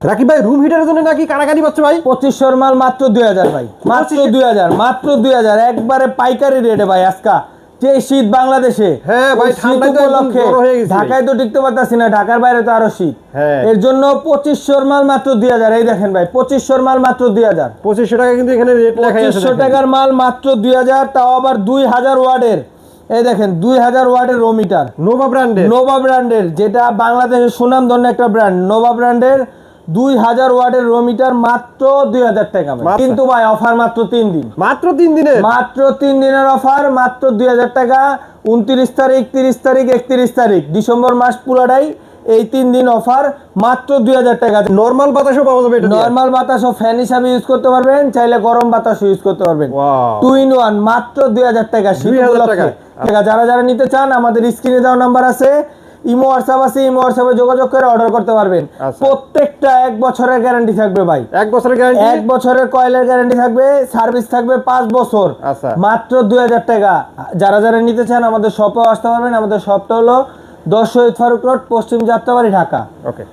রাকিব ভাই রুম হিটারের জন্য নাকি কারাকারি পাচ্ছে ভাই? পঁচিশশোর মাল মাত্র দুই হাজার ভাই। মাত্র দুই হাজার মাত্র দুই হাজার। একবারে পাইকারি রেটে ভাই আজকা। যে শীত বাংলাদেশে হ্যাঁ ভাই, উপলক্ষে। ঢাকায় তো টিকতে পারতাছি না ঢাকার বাইরে তো আরও শীত। হ্যাঁ। এর জন্য পঁচিশশোর মাল মাত্র দুই হাজার। এই দেখেন ভাই পঁচিশশোর মাল মাত্র দুই হাজার। পঁচিশশো টাকা কিন্তু এখানে রেট লেখা পঁচিশশো টাকার মাল মাত্র দুই হাজার তাও আবার দুই হাজার ওয়ার্ডের এই দেখেন দুই হাজার ওয়ার্ডের রোমিটার নোভা ব্র্যান্ডের নোভা ব্র্যান্ডের যেটা বাংলাদেশের সুনাম ধন্য একটা ব্র্যান্ড নোভা ব্র্যান্ডের দুই হাজার ওয়াটের রোমিটার মাত্র দুই হাজার টাকা কিন্তু ভাই অফার মাত্র তিন দিন। মাত্র তিন দিনে মাত্র তিন দিনের অফার মাত্র দুই হাজার টাকা। উনত্রিশ তারিখ তিরিশ তারিখ একত্রিশ তারিখ। ডিসেম্বর মাস পুরাটাই এই তিন দিন অফার মাত্র দুই হাজার টাকা। নর্মাল বাতাসও পাওয়া যাবে নর্মাল বাতাস ও ফ্যান হিসাবে ইউজ করতে পারবেন চাইলে গরম বাতাস ইউজ করতে পারবেন. টু ইন ওয়ান মাত্র দুই হাজার টাকা। শীত 2000 টাকা। টাকা যারা যারা নিতে চান আমাদের স্ক্রিনে দেওয়া নাম্বার আছে। ইমো হোয়াটসঅ্যাপ আছে ইমো হোয়াটসঅ্যাপে যোগাযোগ করে অর্ডার করতে পারবেন। আচ্ছা। প্রত্যেকটা এক বছরের গ্যারান্টি থাকবে ভাই। এক বছরের গ্যারান্টি এক বছরের কয়েলের গ্যারান্টি থাকবে সার্ভিস থাকবে পাঁচ বছর। আচ্ছা। মাত্র দুই হাজার টাকা। যারা যারা নিতে চান আমাদের শপেও আসতে পারবেন। আমাদের শপটা হলো দশ শহীদ ফারুক রোড পশ্চিম যাত্রাবাড়ি ঢাকা। ওকে